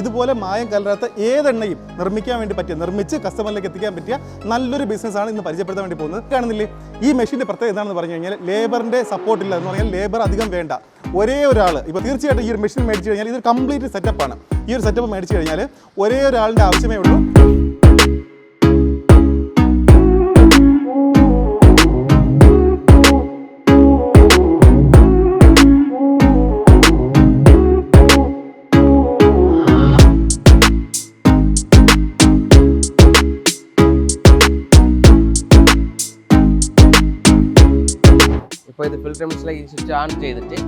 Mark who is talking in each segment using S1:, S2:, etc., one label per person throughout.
S1: ഇതുപോലെ മായം കലരാത്ത ഏതെണ്ണയും നിർമ്മിക്കാൻ വേണ്ടി പറ്റിയ നിർമ്മിച്ച് കസ്റ്റമറിലേക്ക് എത്തിക്കാൻ പറ്റിയ നല്ലൊരു ബിസിനസ്സാണ് ഇന്ന് പരിചയപ്പെടുത്താൻ വേണ്ടി പോകുന്നത്. കാണുന്നില്ലേ ഈ മെഷീന്റെ പ്രത്യേകത എന്താണെന്ന് പറഞ്ഞു കഴിഞ്ഞാൽ ലേബറിന്റെ സപ്പോർട്ട് ഇല്ല എന്ന് പറഞ്ഞാൽ ലേബർ അധികം വേണ്ട. ഒരേ ഒരാൾ ഇപ്പോൾ തീർച്ചയായിട്ടും ഈ ഒരു മെഷീൻ മേടിച്ചു കഴിഞ്ഞാൽ ഇതൊരു കംപ്ലീറ്റ് സെറ്റപ്പാണ് ഈ ഒരു സെറ്റപ്പ് മേടിച്ചു കഴിഞ്ഞാൽ ഒരേ ഒരാളിന്റെ ആവശ്യമേ ഉള്ളൂ.
S2: ഫിൽറ്റർ ഈ സ്വിച്ച് ഓൺ ചെയ്തിട്ട്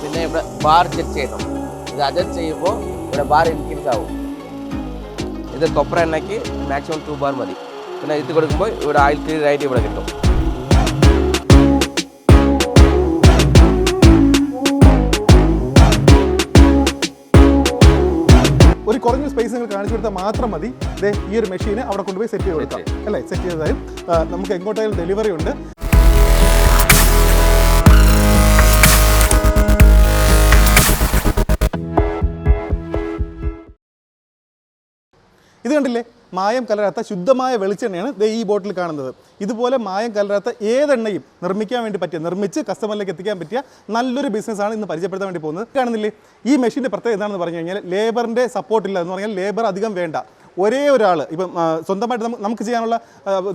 S2: പിന്നെ ഇവിടെ ബാർ ചെക്ക് ചെയ്യണം. ഇത് അഡ്ജസ്റ്റ് ചെയ്യുമ്പോൾ ഇവിടെ ബാർ ഇൻക്രീസ് ആവും. ഇത് കൊപ്ര എണ്ണയ്ക്ക് മാക്സിമം ടു ബാർ മതി. പിന്നെ ഇത് കൊടുക്കുമ്പോൾ ഇവിടെ ക്ലിയർ ആയിട്ട് ഇവിടെ കിട്ടും.
S1: ഒരു കുറഞ്ഞ സ്പേസ് നിങ്ങൾ കാണിച്ചു കൊടുത്താൽ മാത്രം മതി. ഈ ഒരു മെഷീന് അവിടെ കൊണ്ടുപോയി സെറ്റ് ചെയ്ത് കൊടുക്കാം. അല്ലേ? സെറ്റ് ചെയ്തതായും നമുക്ക് എങ്ങോട്ടായാലും ഡെലിവറി ഉണ്ട്. ഇത് കണ്ടില്ലേ? മായം കലരാത്ത ശുദ്ധമായ വെളിച്ചെണ്ണയാണ് ദേ ഈ ബോട്ടിൽ കാണുന്നത്. ഇതുപോലെ മായം കലരാത്ത ഏതെണ്ണയും നിർമ്മിക്കാൻ വേണ്ടി പറ്റിയ നിർമ്മിച്ച് കസ്റ്റമറിലേക്ക് എത്തിക്കാൻ പറ്റിയ നല്ലൊരു ബിസിനസ്സാണ് ഇന്ന് പരിചയപ്പെടുത്താൻ വേണ്ടി പോകുന്നത്. കാണുന്നില്ലേ? ഈ മെഷീന്റെ പ്രത്യേകത എന്താണെന്ന് പറഞ്ഞു കഴിഞ്ഞാൽ ലേബറിന്റെ സപ്പോർട്ട് ഇല്ല. എന്ന് പറഞ്ഞാൽ ലേബർ അധികം വേണ്ട. ഒരേ ഒരാൾ ഇപ്പം സ്വന്തമായിട്ട് നമുക്ക് ചെയ്യാനുള്ള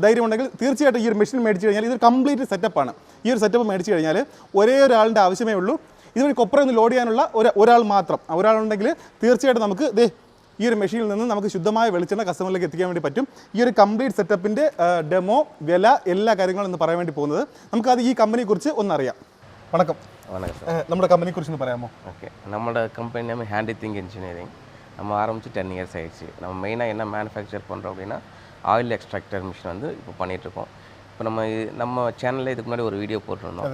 S1: ധൈര്യം ഉണ്ടെങ്കിൽ തീർച്ചയായിട്ടും ഈ ഒരു മെഷീൻ മേടിച്ച് കഴിഞ്ഞാൽ ഇതൊരു കംപ്ലീറ്റ് സെറ്റപ്പാണ് ഈ ഒരു സെറ്റപ്പ് മേടിച്ച് കഴിഞ്ഞാൽ ഒരേ ഒരാളിന്റെ ആവശ്യമേ ഉള്ളൂ. ഇതുവഴി കൊപ്ര ഒന്ന് ലോഡ് ചെയ്യാനുള്ള ഒരു ഒരാൾ മാത്രം. ഒരാളുണ്ടെങ്കിൽ തീർച്ചയായിട്ടും നമുക്ക് ഈ ഒരു മെഷീനിൽ നിന്ന് നമുക്ക് ശുദ്ധമായ വെളിച്ചെണ്ണ കസ്റ്റമറിലേക്ക് എത്തിക്കാൻ വേണ്ടി പറ്റും ഈ ഒരു കംപ്ലീറ്റ് സെറ്റപ്പിൻ്റെ ഡെമോ വില എല്ലാ കാര്യങ്ങളും ഇന്ന് പറയാൻ വേണ്ടി പോകുന്നത് നമുക്കത് ഈ കമ്പനിയെക്കുറിച്ച് ഒന്നറിയാം വണക്കം
S2: வணக்கம் சார்
S1: ഏഹ്, നമ്മുടെ കമ്പനിയെക്കുറിച്ച് ഒന്ന് പറയാമോ
S2: ஓகே நம்மளோட company name handy think engineering நம்ம ஆரம்பித்து டென் இயர்ஸ் ஆயிடுச்சு நம்ம மெயினாக என்ன மேனுஃபேக்சர் பண்ணுறோம் அப்படின்னா ஆயில் எக்ஸ்ட்ராக்டர் மிஷின் வந்து இப்போ பண்ணிகிட்ருக்கோம் இப்போ நம்ம நம்ம சேனலில் இதுக்கு முன்னாடி ஒரு வீடியோ போட்டிருந்தோம்.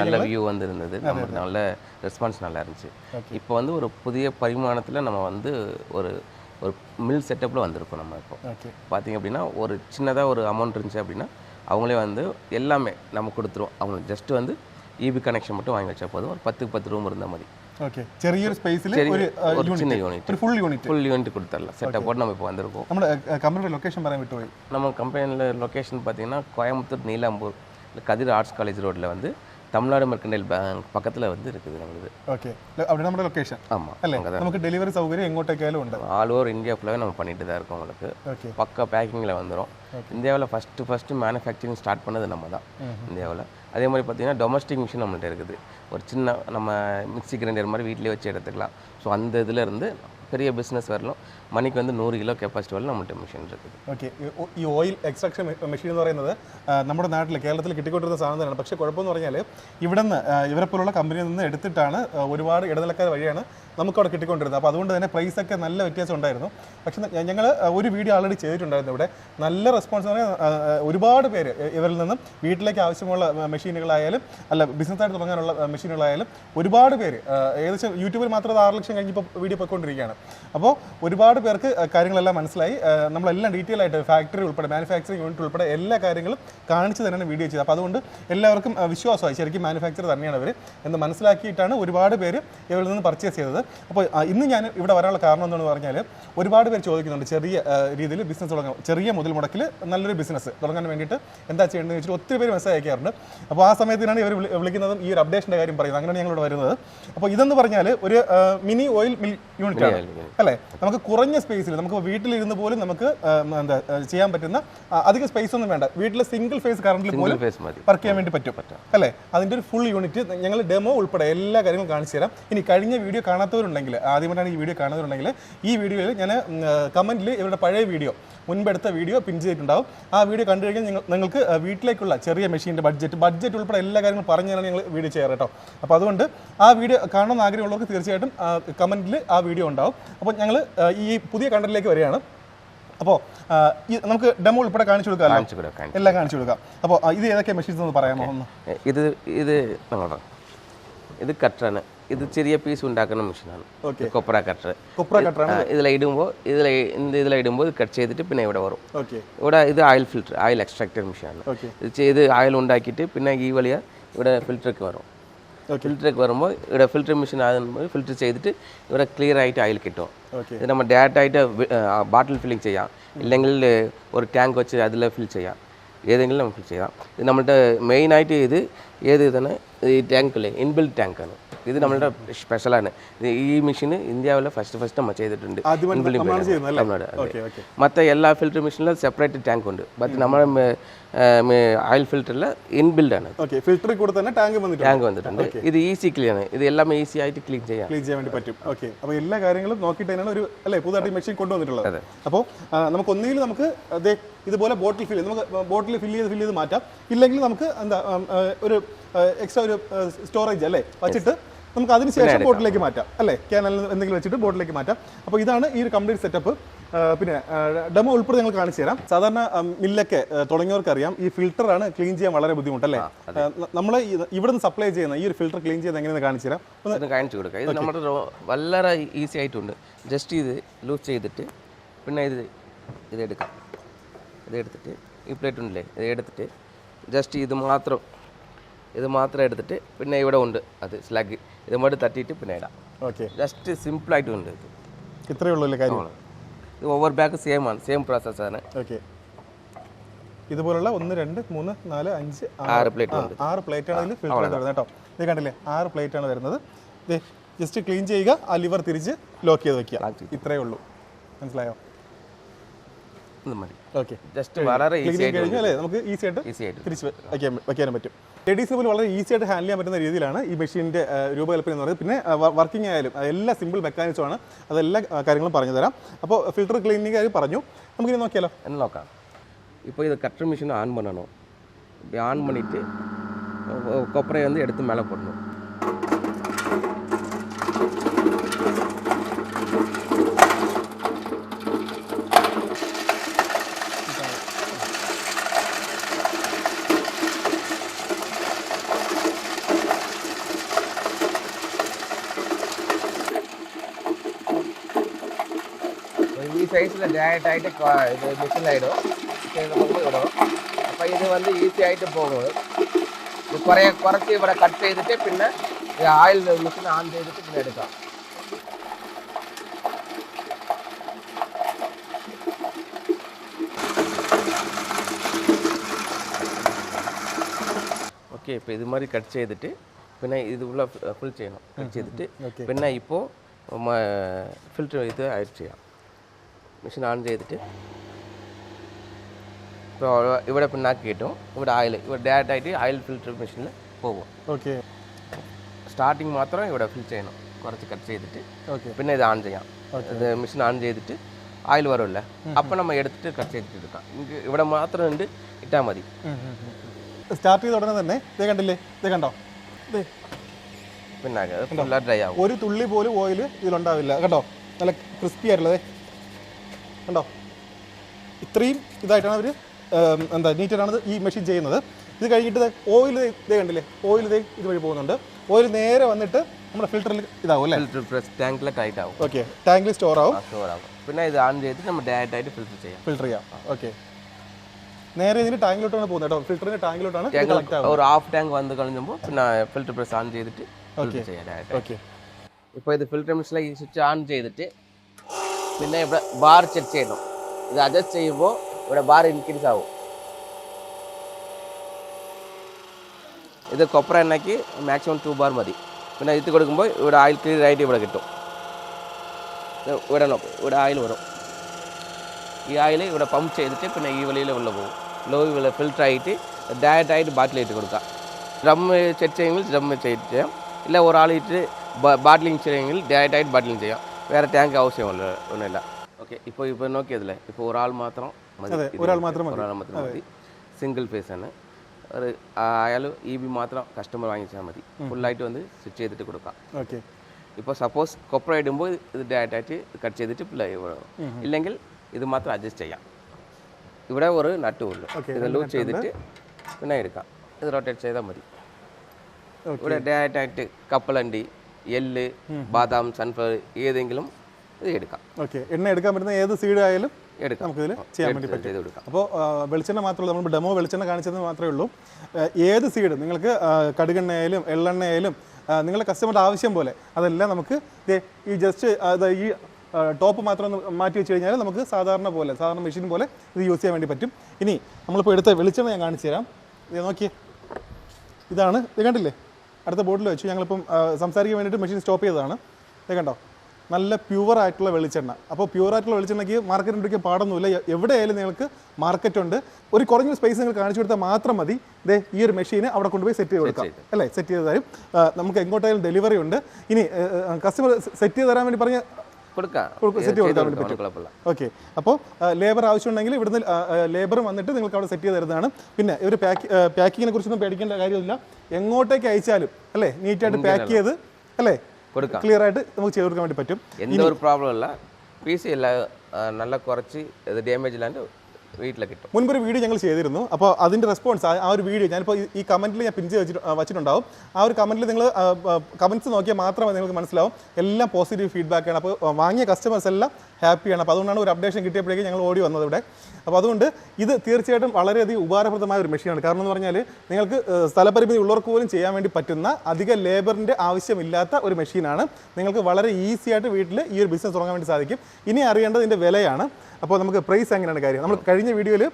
S2: நல்ல வியூ வந்திருந்தது. நமக்கு நல்ல ரெஸ்பான்ஸ் நல்லா இருந்துச்சு இப்போ வந்து ஒரு புதிய பரிமாணத்தில் நம்ம வந்து ஒரு ஒரு மில் செட்டப்பில் வந்திருக்கோம் நம்ம இப்போ. பார்த்தீங்க அப்படின்னா ஒரு சின்னதாக ஒரு அமௌண்ட் இருந்துச்சு அப்படின்னா அவங்களே வந்து எல்லாமே நம்ம கொடுத்துருவோம். அவங்க ஜஸ்ட்டு வந்து இபி கனெக்ஷன் மட்டும் வாங்கி வச்சா போதும். ஒரு பத்துக்கு பத்து ரூம் இருந்தால் மாதிரி
S1: ചെറിയൊരു സ്പേസിൽ
S2: ചെറിയ
S1: ഒരു
S2: ഒരു ചിന്ന യൂണിറ്റ്
S1: ഒരു ഫുൾ യൂണിറ്റ്
S2: ஃபுல் யூனிட் கொடுத்துடலாம் செட்டப் போட்டு நம்ம இப்போ வந்திருக்கோம்
S1: നമ്മുടെ കമ്പനിയുടെ ലൊക്കേഷൻ പറയാൻ വിട്ടുപോയി
S2: நம்ம கம்பெனியில் லொக்கேஷன் பார்த்தீங்கன்னா கோயம்புத்தூர் நீலாம்பூர் இல்லை கதிர் ஆர்ட்ஸ் காலேஜ் ரோட்டில் வந்து தமிழ்நாடு மெர்கண்டைல் பேங்க் பக்கத்தில் வந்து இருக்குது நம்மளுது
S1: ഓക്കെ അവിടെ നമ്മുടെ ലൊക്കേഷൻ
S2: ஆமாம்
S1: അല്ലേ നമുക്ക് ഡെലിവറി സൗകര്യം എങ്ങോട്ടേക്കായാലും ഉണ്ട്
S2: ஆல் ஓவர் இந்தியா ஃபுல்லாகவே நம்ம பண்ணிட்டு தான் இருக்கோம் உங்களுக்கு
S1: ഓക്കെ
S2: பக்கா பேக்கிங்கில் வந்துடும் இந்தியாவில் ஃபஸ்ட்டு ஃபஸ்ட்டு மேனுஃபேக்சரிங் ஸ்டார்ட் பண்ணது நம்ம தான் இந்தியாவில் அதே மாதிரி பார்த்திங்கன்னா டொமஸ்டிக் மிஷின் நம்மள்ட்ட இருக்குது. ஒரு சின்ன நம்ம மிக்ஸி கிரைண்டர் மாதிரி வீட்டிலே வச்சு எடுத்துக்கலாம். ஸோ அந்த இதில் இருந்து பெரிய பிஸ்னஸ் வரலாம் மணிக்கு வந்து நூறு கிலோ கெப்பாசிட்டி வரலாம் நம்மள்ட்ட மிஷின் இருக்குது
S1: ഓക്കെ ഈ ഓയിൽ എക്സ്ട്രാക്ഷൻ മെഷീൻ എന്ന് പറയുന്നത് ആ, നമ്മുടെ നാട്ടിൽ കേരളത്തിൽ കിട്ടിക്കൊണ്ടിരുന്ന സാധനം തന്നെയാണ് പക്ഷേ കുഴപ്പമെന്ന് പറഞ്ഞാൽ ഇവിടെ നിന്ന് ഇവരെ പോലുള്ള കമ്പനിയിൽ നിന്ന് എടുത്തിട്ടാണ് ആ, ഒരുപാട് ഇടനിലക്കാർ വഴിയാണ് നമുക്ക് അവിടെ കിട്ടിക്കൊണ്ടിരുന്നത് അപ്പോൾ അതുകൊണ്ട് തന്നെ പ്രൈസ് ഒക്കെ നല്ല വ്യത്യാസം ഉണ്ടായിരുന്നു പക്ഷേ ഞങ്ങൾ ഒരു വീഡിയോ ആൾറെഡി ചെയ്തിട്ടുണ്ടായിരുന്നു ഇവിടെ നല്ല റെസ്പോൺസ് എന്ന് പറഞ്ഞാൽ ആ, ആ, ഒരുപാട് പേര് ഇ- ഇവരിൽ നിന്നും വീട്ടിലേക്ക് ആവശ്യമുള്ള ആ, മെഷീനുകളായാലും അല്ല ബിസിനസ്സായിട്ട് തുടങ്ങാനുള്ള ആ, മെഷീനുകളായാലും ഒരുപാട് പേര് ആ, ഏകദേശം യൂട്യൂബിൽ മാത്രം അത് ആറ് ലക്ഷം കഴിഞ്ഞിപ്പോൾ വീഡിയോ പോയിക്കൊണ്ടിരിക്കുകയാണ് അപ്പോൾ ഒരുപാട് പേർക്ക് കാര്യങ്ങളെല്ലാം മനസ്സിലായി. നമ്മളെല്ലാം ഡീറ്റെയിൽ ആയിട്ട് ഫാക്ടറി ഉൾപ്പെടെ മാനുഫാക്ചറിങ് യൂണിറ്റ് ഉൾപ്പെടെ എല്ലാ കാര്യങ്ങളും കാണിച്ച് തന്നെയാണ് വീഡിയോ ചെയ്തത്. അപ്പോൾ അതുകൊണ്ട് എല്ലാവർക്കും വിശ്വാസമായി ശരിക്കും മാനുഫാക്ചർ തന്നെയാണ് അവർ എന്ന് മനസ്സിലാക്കിയിട്ടാണ് ഒരുപാട് പേര് ഇവരിൽ നിന്ന് പർച്ചേസ് ചെയ്തത്. അപ്പോൾ ഇന്ന് ഞാൻ ഇവിടെ വരാനുള്ള കാരണം എന്താണെന്ന് പറഞ്ഞാൽ ഒരുപാട് പേര് ചോദിക്കുന്നുണ്ട് ചെറിയ രീതിയിൽ ബിസിനസ് തുടങ്ങാം ചെറിയ മുതൽ മുടക്കിൽ നല്ലൊരു ബിസിനസ് തുടങ്ങാൻ വേണ്ടിയിട്ട് എന്താ ചെയ്യേണ്ടതെന്ന് വെച്ചിട്ട് ഒത്തിരി പേര് മെസ്സേജ് അയക്കാറുണ്ട്. അപ്പോൾ ആ സമയത്തിനാണ് ഇവർ വിളി- വിളിക്കുന്നതും ഈ ഒരു അപ്ഡേഷന്റെ കാര്യം പറയുന്നത്. അങ്ങനെയാണ് ഞങ്ങളിവിടെ വരുന്നത്. അപ്പോൾ ഇതെന്ന് പറഞ്ഞാൽ ഒരു മിനി ഓയിൽ മിൽ യൂണിറ്റ് ആണ്. അല്ലേ? നമുക്ക് കുറഞ്ഞ സ്പേസിൽ നമുക്ക് വീട്ടിലിരുന്ന് പോലും നമുക്ക് എന്താ ചെയ്യാൻ പറ്റുന്ന അധികം സ്പേസ് ഒന്നും വേണ്ട. വീട്ടിലെ സിംഗിൾ ഫേസ് കറണ്ടിൽ പോലും വർക്ക് ചെയ്യാൻ വേണ്ടി പറ്റും. അല്ലേ? അതിന്റെ ഒരു ഫുൾ യൂണിറ്റ് ഞങ്ങൾ ഡെമോ ഉൾപ്പെടെ എല്ലാ കാര്യങ്ങളും കാണിച്ചു തരാം. ഇനി കഴിഞ്ഞ വീഡിയോ കാണാത്തവരുണ്ടെങ്കിൽ ആദ്യമായിട്ടാണ് ഈ വീഡിയോ കാണുന്നവരുണ്ടെങ്കിൽ ഈ വീഡിയോയിൽ ഞാൻ കമന്റിൽ ഇവരുടെ പഴയ വീഡിയോ മുൻപെടുത്ത വീഡിയോ പിൻ ചെയ്തിട്ടുണ്ടാവും. ആ വീഡിയോ കണ്ടു കഴിഞ്ഞാൽ നിങ്ങൾക്ക് വീട്ടിലേക്കുള്ള ചെറിയ മെഷീന്റെ ബഡ്ജറ്റ് ബഡ്ജറ്റ് ഉൾപ്പെടെ എല്ലാ കാര്യങ്ങളും പറഞ്ഞു തരാൻ ഞങ്ങൾ വീഡിയോ ചെയ്യാറ് കേട്ടോ. അപ്പോൾ അതുകൊണ്ട് ആ വീഡിയോ കാണണമെന്ന് ആഗ്രഹമുള്ളവർക്ക് തീർച്ചയായിട്ടും കമന്റിൽ ആ വീഡിയോ ഉണ്ടാവും. ഉണ്ടാവും അപ്പോൾ ഞങ്ങൾ ഈ പുതിയ കണ്ടന്റിലേക്ക് വരികയാണ്. അപ്പോൾ നമുക്ക് ഡെമോ ഉൾപ്പെടെ കാണിച്ചു കൊടുക്കാം എല്ലാം കാണിച്ചു കൊടുക്കാം. അപ്പോൾ ഇത് ഏതൊക്കെ മെഷീൻസ് എന്ന് പറയാമോ? ഒന്ന്.
S2: ഇത് ഇത് ഇത് കട്ടറാണ് ഇത് ചെറിയ പീസ് ഉണ്ടാക്കുന്ന മെഷീനാണ് കൊപ്ര കട്ടർ
S1: കൊപ്ര കട്ടറാണ്
S2: ഇതിലിടുമ്പോൾ ഇതിൽ ഇതിലിടുമ്പോൾ ഇത് കട്ട് ചെയ്തിട്ട് പിന്നെ ഇവിടെ വരും. ഇവിടെ ഇത് ആയിൽ ഫിൽറ്റർ ആയിൽ എക്സ്ട്രാക്റ്റർ മെഷീനാണ് ഇത് ചെയ്ത് ആയിൽ ഉണ്ടാക്കിയിട്ട് പിന്നെ ഈ വലിയ ഇവിടെ ഫിൽറ്റർക്ക് വരും. ഫിൽറ്ററൊക്കെ വരുമ്പോൾ ഇവിടെ ഫിൽറ്റർ മെഷീൻ ആകുമ്പോൾ ഫിൽറ്റർ ചെയ്തിട്ട് ഇവിടെ ക്ലിയർ ആയിട്ട് അയൽ കിട്ടും. ഇത് നമ്മൾ ഡയറക്റ്റ് ആയിട്ട് ബാട്ടിൽ ഫില്ലിംഗ് ചെയ്യാം. ഇല്ലെങ്കിൽ ഒരു ടാങ്ക് വെച്ച് അതിൽ ഫിൽ ചെയ്യാം. ഏതെങ്കിലും നമുക്ക് ഫിൽ ചെയ്യാം. ഇത് നമ്മളുടെ മെയിനായിട്ട് ഇത് ഏത് ഇതാണ്? ഈ ടാങ്കിലെ ഇൻബിൽഡ് ടാങ്കാണ് ഇത് നമ്മളുടെ സ്പെഷ്യലാണ് ഈ മെഷീൻ ഇന്ത്യയിലെ ഫസ്റ്റ് ഫസ്റ്റ് നമ്മൾ ചെയ്തിട്ടുണ്ട്.
S1: തമിഴ്നാട്
S2: മറ്റേ എല്ലാ ഫിൽറ്റർ മെഷീനിലും സെപ്പറേറ്റ് ടാങ്ക് ഉണ്ട്. ബട്ട് നമ്മുടെ ഓയിൽ ഫിൽറ്ററിൽ ഇൻബിൽഡ് ആണ്.
S1: ഫിൽറ്ററിൽ കൂടെ തന്നെ ടാങ്ക്
S2: ടാങ്ക് വന്നിട്ടുണ്ട്. ഇത് ഈസി ക്ലീൻ ആണ്. ഇത് എല്ലാം ഈസി ആയിട്ട് ക്ലീൻ ചെയ്യാം.
S1: ക്ലീൻ ചെയ്യാൻ വേണ്ടി പറ്റും. ഓക്കെ അപ്പോൾ എല്ലാ കാര്യങ്ങളും നോക്കിയിട്ടാണ് ഒരു അല്ലേ പുതുതായിട്ട് മെഷീൻ കൊണ്ടുവന്നിട്ടുള്ളത്. അപ്പോൾ നമുക്ക് ഒന്നുകിൽ നമുക്ക് അതെ ഇതുപോലെ ബോട്ടിൽ ഫില്ല് നമുക്ക് ബോട്ടിൽ ഫില്ല് ചെയ്ത് ഫില്ല് ചെയ്ത് മാറ്റാം. ഇല്ലെങ്കിൽ നമുക്ക് എന്താ ഒരു എക്സ്ട്രാ ഒരു സ്റ്റോറേജ് അല്ലേ വച്ചിട്ട് നമുക്ക് അതിന് ശേഷം ബോട്ടിലേക്ക് മാറ്റാം. അല്ലേ? ക്യാനൽ എന്തെങ്കിലും വെച്ചിട്ട് ബോട്ടിലേക്ക് മാറ്റാം. അപ്പോൾ ഇതാണ് ഈ ഒരു കംപ്ലീറ്റ് സെറ്റപ്പ് പിന്നെ ഡെമോ ഉൾപ്പെടെ ഞങ്ങൾ കാണിച്ചു തരാം. സാധാരണ മില്ലൊക്കെ തുടങ്ങിയവർക്കറിയാം. ഈ ഫിൽറ്ററാണ് ക്ലീൻ ചെയ്യാൻ വളരെ ബുദ്ധിമുട്ടല്ലേ നമ്മൾ ഇവിടുന്ന് സപ്ലൈ ചെയ്യുന്ന ഈ ഒരു ഫിൽറ്റർ ക്ലീൻ ചെയ്യുന്നത് എങ്ങനെയെന്ന് കാണിച്ചു തരാം. ഒന്ന്
S2: കാണിച്ചു കൊടുക്കാം. ഇത് നമ്മുടെ വളരെ ഈസി ആയിട്ടുണ്ട്. ജസ്റ്റ് ഇത് ലൂസ് ചെയ്തിട്ട് പിന്നെ ഇത് ഇത് എടുക്കാം. ഇത് എടുത്തിട്ട് ഈ പ്ലേറ്റ് ഉണ്ടല്ലേ? ഇത് എടുത്തിട്ട് ജസ്റ്റ് ഇത് മാത്രം ഇത് മാത്രം എടുത്തിട്ട് പിന്നെ ഇവിടെ ഉണ്ട് അത് സ്ലഗ് ഇത് മാത്രം തട്ടിയിട്ട് പിന്നെ ഇടാം.
S1: ഓക്കെ
S2: ജസ്റ്റ് സിമ്പിളായിട്ട് ഉണ്ട് ഇത്.
S1: ഇത്രയേ ഉള്ളൂ അല്ലേ കാര്യം?
S2: ഇത് ഓവർ ബാക്ക് സെയിം ആണ് സെയിം പ്രോസസ്സാണ്
S1: ഓക്കെ ഇതുപോലുള്ള ഒന്ന് രണ്ട് മൂന്ന് നാല് അഞ്ച് ആറ്.
S2: പ്ലേറ്റ്
S1: ആറ് പ്ലേറ്റ് ആണ് അതിൽ ഫിൽറ്റർ വരുന്നത് കേട്ടോ. ഇത് കണ്ടില്ലേ ആറ് പ്ലേറ്റ് ആണ് വരുന്നത്. ജസ്റ്റ് ക്ലീൻ ചെയ്യുക ആ ലിവർ തിരിച്ച് ലോക്ക് ചെയ്ത് വെക്കുക. ഇത്രയേ ഉള്ളൂ. മനസ്സിലായോ? ഓക്കെ
S2: ജസ്റ്റ് വളരെ ഈസി ആയിട്ട്
S1: കഴിഞ്ഞാൽ നമുക്ക് ഈസി ആയിട്ട് തിരിച്ച് വെക്കാൻ വയ്ക്കാൻ പറ്റും. ലേഡീസിന് പോലും വളരെ ഈസി ആയിട്ട് ഹാൻഡിൽ ചെയ്യാൻ പറ്റുന്ന രീതിയിലാണ് ഈ മെഷീൻ്റെ രൂപകൽപ്പന എന്ന് പറയുന്നത് പിന്നെ വർക്കിംഗ് ആയാലും അത് എല്ലാ സിമ്പിൾ മെക്കാനിക്സും ആണ് അതെല്ലാ ആ, കാര്യങ്ങളും പറഞ്ഞു തരാം അപ്പോൾ ഫിൽറ്റർ ക്ലീനിങ് കാര്യം പറഞ്ഞു നമുക്കിനി നോക്കിയാലോ
S2: എന്ന് നോക്കാം இப்போ இது கட்டர் மிஷினை ஆன் பண்ணணும் இப்படி ஆன் பண்ணிவிட்டு கொப்பரையை வந்து எடுத்து மேலே போடணும் ஜாயிண்ட் ஆகிட்டு இது மிஷின் ஆகிடும் இது பக்கம் விடும் அப்போ இது வந்து ஈஸியாகிட்டு போகும் இது குறைய குறைச்சி இவரை கட் செய்துட்டு பின்ன இது ஆயில் மிஷின் ஆன் செய்துட்டு பின்ன எடுக்கலாம். ஓகே இப்போ இது மாதிரி கட் செய்துட்டு பின்ன இது உள்ள ஃபுல் செய்யணும்.
S1: கட்
S2: செய்துட்டு பின்ன இப்போது ஃபில்டர் இது ஆயிடுச்சு. മെഷീൻ ഓൺ ചെയ്തിട്ട് ഇപ്പോൾ ഇവിടെ പിന്നാക്കി കിട്ടും. ഇവിടെ ആയിൽ ഇവിടെ ഡയറക്റ്റ് ആയിട്ട് ആയിൽ ഫിൽറ്റർ മെഷീനിൽ പോകും.
S1: ഓക്കെ
S2: സ്റ്റാർട്ടിങ് മാത്രം ഇവിടെ ഫിൽ ചെയ്യണം. കുറച്ച് കട്ട് ചെയ്തിട്ട്.
S1: ഓക്കെ
S2: പിന്നെ ഇത് ഓൺ ചെയ്യാം. ഇത് മെഷീൻ ഓൺ ചെയ്തിട്ട് ആയിൽ വരുമല്ല? അപ്പം നമ്മൾ എടുത്തിട്ട് കട്ട് ചെയ്തിട്ട് എടുക്കാം. ഇവിടെ മാത്രം ഉണ്ട് ഇട്ടാൽ മതി.
S1: സ്റ്റാർട്ട് ചെയ്ത ഉടനെ തന്നെ ഇത് കണ്ടില്ലേ? ഇത് കണ്ടോ?
S2: പിന്നെ ഡ്രൈ ആവും.
S1: ഒരു തുള്ളി പോലും ഓയിൽ ഇതിലുണ്ടാവില്ല. കണ്ടോ? നല്ല ക്രിസ്പി ആയിട്ടുള്ളത് കണ്ടോ? ഇത്രയും ഇതായിട്ടാണ് അവർ എന്താ നീറ്റാണ് ഈ മെഷീൻ ചെയ്യുന്നത്. ഇത് കഴിഞ്ഞിട്ട് ഓയിൽ ഇതേ കണ്ടില്ലേ? ഓയിൽ ഇതേ ഇതുവഴി പോകുന്നുണ്ട്. ഓയിൽ നേരെ വന്നിട്ട് നമ്മുടെ ഫിൽറ്ററിൽ ഇതാവും അല്ലേ?
S2: ഫിൽറ്റർ പ്രസ് ടാങ്കിലൊക്കെ ആയിട്ടാവും.
S1: ഓക്കെ ടാങ്കിൽ സ്റ്റോർ ആവും.
S2: സ്റ്റോർ ആവും. പിന്നെ ഇത് ഓൺ ചെയ്തിട്ട് നമ്മൾ ഡയറക്റ്റ് ആയിട്ട് ഫിൽറ്റർ ചെയ്യാം.
S1: ഫിൽറ്റർ ചെയ്യാം. ഓക്കെ നേരെ ഇതിന് ടാങ്കിലോട്ടാണ് പോകുന്നത് കേട്ടോ. ഫിൽറ്ററിന് ടാങ്കിലോട്ടാണ്
S2: ഒരു ഹാഫ് ടാങ്ക് വന്ന് കളഞ്ഞപ്പോൾ പിന്നെ ഫിൽറ്റർ പ്രസ് ഓൺ ചെയ്തിട്ട് ഫിൽറ്റർ ചെയ്യാം ഡയറക്റ്റ്
S1: ഓക്കെ
S2: ഇപ്പോൾ ഇത് ഫിൽറ്റർ മെഷീനിലേക്ക് സ്വിച്ച് ഓൺ ചെയ്തിട്ട് പിന്നെ ഇവിടെ ബാർ ചെക്ക് ചെയ്യണം ഇത് അഡ്ജസ്റ്റ് ചെയ്യുമ്പോൾ ഇവിടെ ബാർ ഇൻക്രീസ് ആവും ഇത് കൊപ്ര എണ്ണയ്ക്ക് മാക്സിമം ടു ബാർ മതി പിന്നെ ഇത് കൊടുക്കുമ്പോൾ ഇവിടെ ആയിൽ ക്ലിയർ ആയിട്ട് ഇവിടെ കിട്ടും ഇത് ഇവിടെ നോക്ക് ഇവിടെ ആയിൽ വരും ഈ ആയിൽ ഇവിടെ പമ്പ് ചെയ്തിട്ട് പിന്നെ ഈ വെളിയിൽ ഉള്ള പോകും ലോ ഇവിടെ ഫിൽറ്റർ ആയിട്ട് ഡയറക്റ്റ് ആയിട്ട് ബാറ്റിലിട്ട് കൊടുക്കാം ഡ്രം ചെക്ക് ചെയ്യുമെങ്കിൽ ഡ്രം ചെക്ക് ചെയ്യാം ഇല്ല ഒരാളിട്ട് ബാട്ടിലിംഗ് ചെയ്യണമെങ്കിൽ ഡയറക്റ്റ് ആയിട്ട് ബാട്ടിലിംഗ് ചെയ്യാം വേറെ ടാങ്ക് ആവശ്യമല്ല ഒന്നുമില്ല. ഓക്കെ ഇപ്പോൾ ഇപ്പോൾ നോക്കിയതല്ലേ? ഇപ്പോൾ ഒരാൾ മാത്രം മതി.
S1: ഒരാൾ മാത്രം മതി.
S2: ഒരാൾ മാത്രം മതി. സിംഗിൾ ഫേസ് ആണ്. ഒരു അയാൾ ഇ ബി മാത്രം കസ്റ്റമർ വാങ്ങിച്ചാൽ മതി. ഫുള്ളായിട്ട് വന്ന് സ്വിച്ച് ചെയ്തിട്ട് കൊടുക്കാം.
S1: ഓക്കെ
S2: ഇപ്പോൾ സപ്പോസ് കൊപ്ര ഇടുമ്പോൾ ഇത് ഡയറ്റായിട്ട് കട്ട് ചെയ്തിട്ട് പ്ലേ ഇല്ലെങ്കിൽ ഇത് മാത്രം അഡ്ജസ്റ്റ് ചെയ്യാം. ഇവിടെ ഒരു നട്ട് ഉള്ളു ഇത് ലൂസ് ചെയ്തിട്ട് പിന്നെ എടുക്കാം. ഇത് റൊട്ടേറ്റ് ചെയ്താൽ മതി. ഇവിടെ ഡയറ്റായിട്ട് കപ്പലണ്ടി എല്ല് ബാദാം സൺഫ്ലവർ ഏതെങ്കിലും ഇത് എടുക്കാം.
S1: ഓക്കെ എണ്ണ എടുക്കാൻ പറ്റുന്ന ഏത് സീഡ് ആയാലും
S2: എടുക്കാം.
S1: നമുക്കിതിൽ ചെയ്യാൻ വേണ്ടി
S2: പറ്റും. എടുക്കാം
S1: അപ്പോൾ വെളിച്ചെണ്ണ മാത്രമല്ല നമ്മൾ ഡെമോ വെളിച്ചെണ്ണ കാണിച്ചത് മാത്രമേ ഉള്ളൂ. ഏത് സീഡ് നിങ്ങൾക്ക് കടുകെണ്ണയായാലും എള്ളെണ്ണയായാലും നിങ്ങളുടെ കസ്റ്റമറുടെ ആവശ്യം പോലെ അതെല്ലാം നമുക്ക് ഈ ജസ്റ്റ് ഈ ടോപ്പ് മാത്രം ഒന്ന് മാറ്റി വെച്ച് കഴിഞ്ഞാൽ നമുക്ക് സാധാരണ പോലെ സാധാരണ മെഷീൻ പോലെ ഇത് യൂസ് ചെയ്യാൻ വേണ്ടി പറ്റും. ഇനി നമ്മളിപ്പോൾ എടുത്ത വെളിച്ചെണ്ണ ഞാൻ കാണിച്ചു തരാം. നോക്കിയേ. ഇതാണ് ഇത് കണ്ടില്ലേ? അടുത്ത ബോട്ടിൽ വെച്ചു. ഞങ്ങളിപ്പം സംസാരിക്കാൻ വേണ്ടിയിട്ട് മെഷീൻ സ്റ്റോപ്പ് ചെയ്തതാണ്. ഇത് കണ്ടോ? നല്ല പ്യുവർ ആയിട്ടുള്ള വെളിച്ചെണ്ണ. അപ്പോൾ പ്യുവർ ആയിട്ടുള്ള വെളിച്ചെണ്ണയ്ക്ക് മാർക്കറ്റ് പിടിക്കാൻ പാടൊന്നുമില്ല. എവിടെയായാലും നിങ്ങൾക്ക് മാർക്കറ്റ് ഉണ്ട്. ഒരു കുറഞ്ഞ സ്പേസ് നിങ്ങൾ കാണിച്ചു കൊടുത്താൽ മാത്രം മതി. ഇതേ ഈ ഒരു മെഷീൻ അവിടെ കൊണ്ടുപോയി സെറ്റ് ചെയ്ത് കൊടുക്കാം. അല്ലേ? സെറ്റ് ചെയ്ത് തരും. നമുക്ക് എങ്ങോട്ടായാലും ഡെലിവറി ഉണ്ട്. ഇനി കസ്റ്റമർ സെറ്റ് ചെയ്ത് തരാൻ വേണ്ടി പറഞ്ഞ ഓക്കെ. അപ്പോൾ ലേബർ ആവശ്യമുണ്ടെങ്കിൽ ഇവിടുന്ന് ലേബർ വന്നിട്ട് നിങ്ങൾക്ക് അവിടെ സെറ്റ് ചെയ്ത് തരുന്നതാണ് പിന്നെ ഇവർ പാക്ക് പാക്കിങ്ങിനെ കുറിച്ചൊന്നും പേടിക്കേണ്ട കാര്യമില്ല. എങ്ങോട്ടേക്ക് അയച്ചാലും അല്ലേ? നീറ്റായിട്ട് പാക്ക് ചെയ്ത് അല്ലേ? ക്ലിയർ ആയിട്ട് നമുക്ക് ചെയ്ത് കൊടുക്കാൻ വേണ്ടി പറ്റും.
S2: എന്തൊരു പ്രോബ്ലം ഇല്ല പീസ് ഇല്ല നല്ല കുറച്ച് ഡാമേജ് ഇല്ലാണ്ട് വീട്ടിൽ കിട്ടും
S1: മുൻപൊരു വീഡിയോ ഞങ്ങൾ ചെയ്തിരുന്നു. അപ്പോൾ അതിന്റെ റെസ്പോൺസ് ആ ഒരു വീഡിയോ ഞാനിപ്പോൾ ഈ കമന്റിൽ ഞാൻ പിൻ ചെയ്ത് വെച്ചിട്ടുണ്ടാവും. ആ ഒരു കമന്റിൽ നിങ്ങൾ കമന്റ്സ് നോക്കിയാൽ മാത്രമേ നിങ്ങൾക്ക് മനസ്സിലാവും. എല്ലാം പോസിറ്റീവ് ഫീഡ്ബാക്കാണ് അപ്പോൾ വാങ്ങിയ കസ്റ്റമേഴ്സ് എല്ലാം ഹാപ്പിയാണ് അപ്പോൾ അതുകൊണ്ടാണ് ഒരു അപ്ഡേഷൻ കിട്ടിയപ്പോഴേക്കും ഞങ്ങൾ ഓടി വന്നത് ഇവിടെ. അപ്പോൾ അതുകൊണ്ട് ഇത് തീർച്ചയായിട്ടും വളരെയധികം ഉപകാരപ്രദമായ ഒരു മെഷീനാണ് കാരണം എന്ന് പറഞ്ഞാൽ നിങ്ങൾക്ക് സ്ഥലപരിമിതി ഉള്ളവർക്ക് പോലും ചെയ്യാൻ വേണ്ടി പറ്റുന്ന അധിക ലേബറിന്റെ ആവശ്യമില്ലാത്ത ഒരു മെഷീനാണ് നിങ്ങൾക്ക് വളരെ ഈസി ആയിട്ട് വീട്ടിൽ ഈ ഒരു ബിസിനസ് തുടങ്ങാൻ വേണ്ടി സാധിക്കും. ഇനി അറിയേണ്ടത് ഇതിന്റെ വിലയാണ്. അപ്പോൾ നമുക്ക് പ്രൈസ് എങ്ങനെയാണ് കാര്യം? നമ്മൾ കഴിഞ്ഞ വീഡിയോയിൽ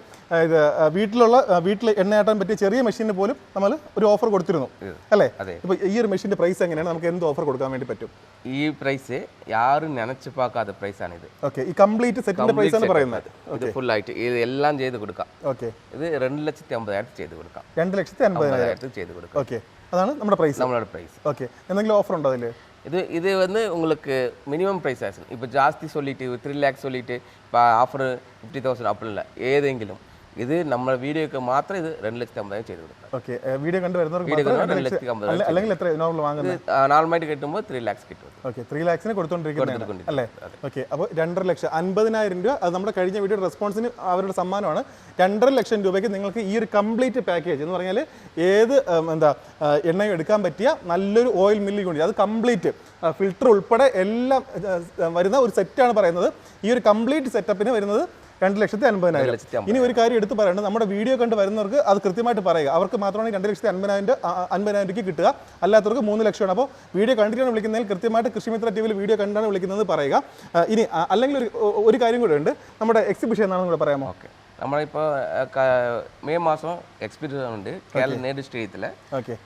S1: ഇത് വീട്ടിലുള്ള വീട്ടിൽ എണ്ണയാട്ടാൻ പറ്റിയ ചെറിയ മെഷീനിന് പോലും നമ്മൾ ഒരു ഓഫർ കൊടുത്തിരുന്നു. അല്ലേ? ഇപ്പോൾ ഈ ഒരു മെഷീന്റെ പ്രൈസ് എങ്ങനെയാണ്? നമുക്ക് എന്ത് ഓഫർ കൊടുക്കാൻ വേണ്ടി പറ്റും?
S2: ഈ പ്രൈസ് ആരും നനച്ചു പാക്കാത്ത പ്രൈസ് ആണ് ഇത്.
S1: ഓക്കെ ഈ കംപ്ലീറ്റ് സെറ്റിന്റെ പ്രൈസ് ആണ് പറയുന്നത്.
S2: ഇത് ഫുൾ ആയിട്ട് ഇത് എല്ലാം ചെയ്ത് കൊടുക്കാം.
S1: ഓക്കെ
S2: ഇത് രണ്ട് ലക്ഷത്തി അമ്പതിനായിരത്തി ചെയ്ത് കൊടുക്കാം.
S1: രണ്ട് ലക്ഷത്തി
S2: അമ്പതിനായിരത്തി ചെയ്ത് കൊടുക്കാം.
S1: ഓക്കെ അതാണ് നമ്മുടെ പ്രൈസ്
S2: നമ്മുടെ പ്രൈസ്
S1: ഓക്കെ എന്തെങ്കിലും ഓഫർ ഉണ്ടോ അതിൽ
S2: இது இது வந்து உங்களுக்கு மினிமம் ப்ரைஸ் ஆகும் இப்போ ஜாஸ்தி சொல்லிவிட்டு த்ரீ லேக்ஸ் சொல்லிவிட்டு இப்போ ஆஃபர் ஃபிஃப்டி தௌசண்ட் அப்படி இல்லை. ஏதெங்கிலும். ഇത് നമ്മൾ വീഡിയോക്ക് മാത്രം ഇത് രണ്ട് ലക്ഷത്തി അമ്പതായിരം ചെയ്ത് കൊടുക്കാം.
S1: ഓക്കെ വീഡിയോ കണ്ട് വരുന്നവർക്ക് അല്ലെങ്കിൽ എത്ര നോർമൽ വാങ്ങുന്നത്?
S2: നോർമലായിട്ട് കിട്ടുമ്പോൾ ത്രീ ലാക്സ് കിട്ടും
S1: ഓക്കെ ത്രീ ലാക്സിന്
S2: കൊടുത്തോണ്ടിരിക്കുന്നത്.
S1: അല്ലേ? ഓക്കെ അപ്പോൾ രണ്ടര ലക്ഷം അൻപതിനായിരം രൂപ അത് നമ്മുടെ കഴിഞ്ഞ വീഡിയോ റെസ്പോൺസിന് അവരുടെ സമ്മാനമാണ്. രണ്ടര ലക്ഷം രൂപയ്ക്ക് നിങ്ങൾക്ക് ഈ ഒരു കംപ്ലീറ്റ് പാക്കേജ് എന്ന് പറഞ്ഞാൽ ഏത് എന്താ എണ്ണയും എടുക്കാൻ പറ്റിയ നല്ലൊരു ഓയിൽ മില്ലി കൊണ്ട് അത് കംപ്ലീറ്റ് ഫിൽറ്റർ ഉൾപ്പെടെ എല്ലാം വരുന്ന ഒരു സെറ്റാണ് പറയുന്നത്. ഈ ഒരു കംപ്ലീറ്റ് സെറ്റപ്പിന് വരുന്നത് രണ്ട് ലക്ഷത്തി അൻപതിനായിരം. ഇനി ഒരു കാര്യം എടുത്ത് പറയേണ്ടത് നമ്മുടെ വീഡിയോ കണ്ട് വരുന്നവർക്ക് അത് കൃത്യമായിട്ട് പറയുക. അവർക്ക് മാത്രമാണ് രണ്ട് ലക്ഷത്തി അൻപതിനായിരം അൻപതിനായിരം രൂപയ്ക്ക് കിട്ടുക. അല്ലാത്തവർക്ക് മൂന്ന് ലക്ഷമാണ്. അപ്പോൾ വീഡിയോ കണ്ടിട്ടാണ് വിളിക്കുന്നതിൽ കൃത്യമായിട്ട് കൃഷിമിത്ര ടി വിയിൽ വീഡിയോ കണ്ടാണ് വിളിക്കുന്നത് പറയുക. ഇനി അല്ലെങ്കിൽ ഒരു ഒരു കാര്യം കൂടെ ഉണ്ട് നമ്മുടെ എക്സിബിഷൻ എന്നാണെന്ന് കൂടെ പറയാമോ?
S2: ഓക്കെ. നമ്മളിപ്പോൾ മെയ് മാസം എക്സിബിഷൻ ഉണ്ട്. കേരള
S1: സ്റ്റേറ്റിൽ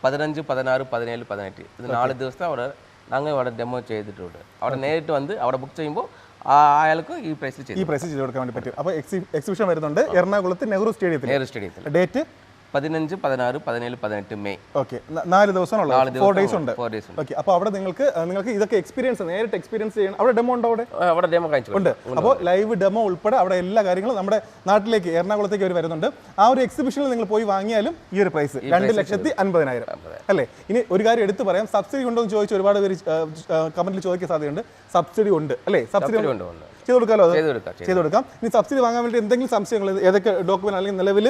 S2: പതിനഞ്ച് പതിനാറ് പതിനേഴ് പതിനെട്ട്. ഇത് നാല് ദിവസത്തെ അവിടെ ഞങ്ങൾ ഇവിടെ ഡെമോ ചെയ്തിട്ടുണ്ട്. അവിടെ നേരിട്ട് വന്ന് അവിടെ ബുക്ക് ചെയ്യുമ്പോൾ അയാൾക്ക് ഈ പ്രൈസ്
S1: ഈ പ്രൈസ് ചെയ്ത് കൊടുക്കാൻ വേണ്ടി പറ്റും. അപ്പോൾ എക്സി എക്സിബിഷൻ വരുന്നുണ്ട്. എറണാകുളത്ത് നെഹ്റു സ്റ്റേഡിയത്തിൽ
S2: നെഹ്റു സ്റ്റേഡിയത്തിൽ
S1: ഡേറ്റ്
S2: പതിനഞ്ച് പതിനാറ് പതിനേഴ് പതിനെട്ട് മെയ്.
S1: ഓക്കെ. നാല് ദിവസമാണുള്ളത്. ഫോർ
S2: ദിവസം
S1: ഡേയ്സ് ഉണ്ട്.
S2: Four days
S1: okay. അപ്പോൾ അവിടെ നിങ്ങൾക്ക് നിങ്ങൾക്ക് ഇതൊക്കെ എക്സ്പീരിയൻസ് നേരിട്ട് എക്സ്പീരിയൻസ് ചെയ്യണം. അവിടെ ഡെമോ ഉണ്ടോ അവിടെ?
S2: അവിടെ ഡെമോ കാണിച്ചു
S1: ഉണ്ട്. അപ്പോൾ ലൈവ് ഡെമോ ഉൾപ്പെടെ അവിടെ എല്ലാ കാര്യങ്ങളും നമ്മുടെ നാട്ടിലേക്ക് എറണാകുളത്തേക്ക് അവർ വരുന്നുണ്ട്. ആ ഒരു എക്സിബിഷനിൽ നിങ്ങൾ പോയി വാങ്ങിയാലും ഈ ഒരു പ്രൈസ് രണ്ട് ലക്ഷത്തി അൻപതിനായിരം. അല്ലേ? ഇനി ഒരു കാര്യം എടുത്തു പറയാം. സബ്സിഡി ഉണ്ടോ എന്ന് ചോദിച്ച് ഒരുപാട് പേര് കമന്റിൽ ചോദിക്കാൻ സാധ്യതയുണ്ട്. സബ്സിഡി ഉണ്ട്. അല്ലേ? സബ്സിഡി
S2: ഉണ്ട്.
S1: ചെയ്ത് കൊടുക്കാമല്ലോ അത്
S2: ചെയ്ത് കൊടുക്കാം
S1: ഇനി സബ്സിഡി വാങ്ങാൻ വേണ്ടി എന്തെങ്കിലും സംശയങ്ങൾ ഏതൊക്കെ ഡോക്യുമെന്റ് അല്ലെങ്കിൽ നിലവിൽ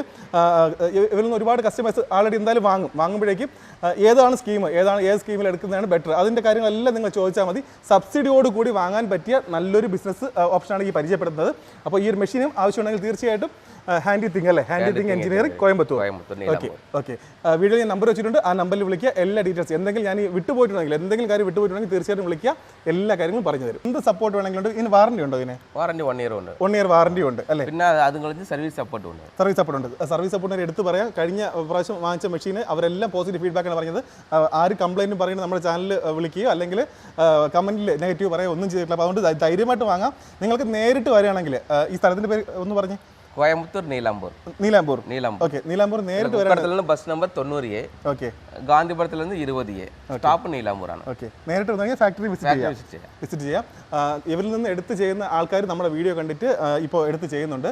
S1: ഇവരിൽ നിന്ന് ഒരുപാട് കസ്റ്റമേഴ്സ് ആൾറെഡി എന്തായാലും വാങ്ങും. വാങ്ങുമ്പോഴേക്കും ഏതാണ് സ്കീം ഏതാണ് ഏത് സ്കീമിൽ എടുക്കുന്നതാണ് ബെറ്റർ അതിന്റെ കാര്യങ്ങളെല്ലാം നിങ്ങൾ ചോദിച്ചാൽ മതി. സബ്സിഡിയോട് കൂടി വാങ്ങാൻ പറ്റിയ നല്ലൊരു ബിസിനസ് ഓപ്ഷനാണ് ഈ പരിചയപ്പെടുന്നത്. അപ്പോൾ ഈ ഒരു മെഷീനും ആവശ്യമുണ്ടെങ്കിൽ തീർച്ചയായിട്ടും ഹാൻഡി തിങ് അല്ലേ? Handy thing engineering
S2: Coimbatore.
S1: Okay okay video ഞാൻ നമ്പർ വെച്ചിട്ടുണ്ട്. ആ നമ്പറിൽ വിളിക്കുക. എല്ലാ ഡീറ്റെയിൽസ് എന്തെങ്കിലും ഞാൻ വിട്ടുപോയിട്ടുണ്ടെങ്കിൽ എന്തെങ്കിലും കാര്യം വിട്ടുപോയിട്ടുണ്ടെങ്കിൽ തീർച്ചയായിട്ടും വിളിക്കുക. എല്ലാ കാര്യങ്ങളും പറഞ്ഞു തരും. എന്ത് സപ്പോർട്ട് വേണമെങ്കിലും ഉണ്ട്. ഇനി വാറണ്ടി ഉണ്ടോ ഇതിന്?
S2: വാറണ്ടി വൺ ഇയർ ഉണ്ട്.
S1: വൺ ഇയർ വാറണ്ടി ഉണ്ട് അല്ലേ?
S2: പിന്നെ അത് കളിച്ച് സർവീസ് സപ്പോർട്ട് ഉണ്ട്.
S1: സർവീസ് സപ്പോർട്ട് ഉണ്ട്. സർവീസ് സപ്പോർട്ടിന് എടുത്ത് പറയാം. കഴിഞ്ഞ പ്രാവശ്യം വാങ്ങിച്ച മെഷീന് അവരെല്ലാം പോസിറ്റീവ് ഫീഡ്ബാക്കാണ് പറഞ്ഞത്. ആര് കംപ്ലൈന്റും പറയുന്നത് നമ്മുടെ ചാനലിൽ വിളിക്കുകയോ അല്ലെങ്കിൽ കമന്റിൽ നെഗറ്റീവ് പറയുകയോ ഒന്നും ചെയ്തിട്ടില്ല. അപ്പോൾ അതുകൊണ്ട് ധൈര്യമായിട്ട് വാങ്ങാം. നിങ്ങൾക്ക് നേരിട്ട് വരികയാണെങ്കിൽ ഈ സ്ഥലത്തിന്റെ പേര് ഒന്ന് പറഞ്ഞ്.
S2: കോയമ്പത്തൂർ നീലാമ്പൂർ
S1: നീലാമ്പൂർ
S2: നീലാമ്പൂർ
S1: ഓക്കെ നീലാമ്പൂർ നേരിട്ട് വരാൻ
S2: ബസ് നമ്പർ തൊണ്ണൂറ് എ
S1: ഓക്കെ
S2: ഗാന്ധിപുരത്തിലിരുന്ന് ഇരുപത് എ സ്റ്റോപ്പ് നീലാമ്പൂറാണ്
S1: ഓക്കെ നേരിട്ട് വന്നാൽ ഫാക്ടറി വിസിറ്റ് ചെയ്യാം. വിസിറ്റ് ചെയ്യാം. ഇവരിൽ നിന്ന് എടുത്ത് ചെയ്യുന്ന ആൾക്കാർ നമ്മുടെ വീഡിയോ കണ്ടിട്ട് ഇപ്പോൾ എടുത്ത് ചെയ്യുന്നുണ്ട്.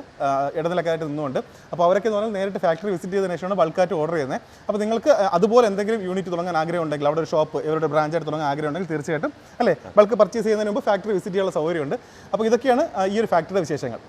S1: ഇടനിലക്കാരായിട്ട് നിന്നുകൊണ്ട്. അപ്പോൾ അവരൊക്കെ എന്ന് പറഞ്ഞാൽ നേരിട്ട് ഫാക്ടറി വിസിറ്റ് ചെയ്തതിന് ശേഷമാണ് ബൾക്കായിട്ട് ഓർഡർ ചെയ്യുന്നത്. അപ്പോൾ നിങ്ങൾക്ക് അതുപോലെ എന്തെങ്കിലും യൂണിറ്റ് തുടങ്ങാൻ ആഗ്രഹം ഉണ്ടെങ്കിൽ അവിടെ ഒരു ഷോപ്പ് ഇവരുടെ ബ്രാഞ്ചായിട്ട് തുടങ്ങാൻ ആഗ്രഹം ഉണ്ടെങ്കിൽ തീർച്ചയായിട്ടും അല്ലേ? ബൾക്ക് പർച്ചേസ് ചെയ്യുന്നതിന് മുമ്പ് ഫാക്ടറി വിസിറ്റ് ചെയ്യാനുള്ള സൗകര്യമുണ്ട്. അപ്പോൾ ഇതൊക്കെയാണ് ഈ ഒരു ഫാക്ടറിയുടെ വിശേഷങ്ങൾ.